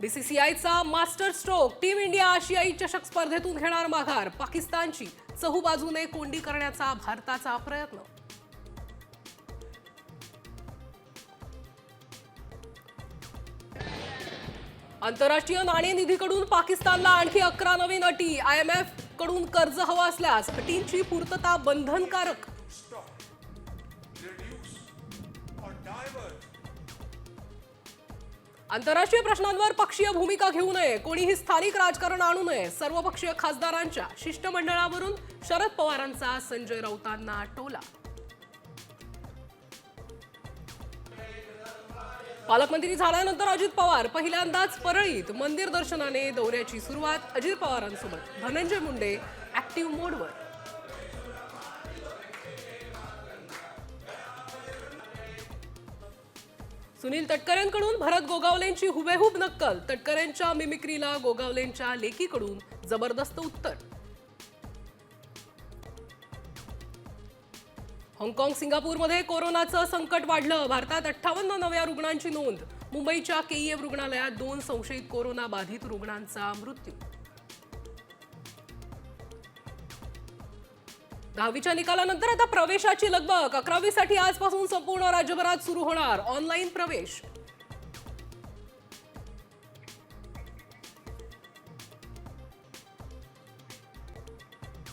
बीसीसीआयचा master stroke. Team India आशियाई चषक स्पर्धेतून घेणार माघार. पाकिस्तानची चहूबाजूने कोंडी करण्याचा भारताचा प्रयत्न. आंतरराष्ट्रीय नाणेनिधीकडून पाकिस्तानला आणखी अकरा नवीन अटी. आय एम एफकडून कर्ज हवं असल्यास अटींची पूर्तता बंधनकारक. आंतरराष्ट्रीय प्रश्नांवर पक्षीय भूमिका घेऊ नये. कोणीही स्थानिक राजकारण आणू नये. सर्वपक्षीय खासदारांच्या शिष्टमंडळावरून शरद पवारांचा संजय राऊतांना टोला. पालकमंत्री झाल्यानंतर अजित पवार पहिल्यांदाच परळीत मंदिर दर्शनाने दौऱ्याची सुरुवात अजित पवारांसोबत. धनंजय मुंडे ऍक्टिव्ह मोडवर सुनील तटकरेंकडून भरत गोगावलेंची हुबेहूब नक्कल. तटकरेंच्या मिमिक्रीला गोगावलेंच्या लेकीकडून जबरदस्त उत्तर. हाँगकाँग सिंगापूरमध्ये कोरोनाचं संकट वाढलं. भारतात अठ्ठावन्न नव्या रुग्णांची नोंद. मुंबईच्या केईएफ रुग्णालयात दोन संशयित कोरोना बाधित रुग्णांचा मृत्यू. दहावीच्या निकालानंतर आता प्रवेशाची लगबग. अकरावीसाठी आजपासून संपूर्ण राज्यभरात सुरू होणार ऑनलाईन प्रवेश.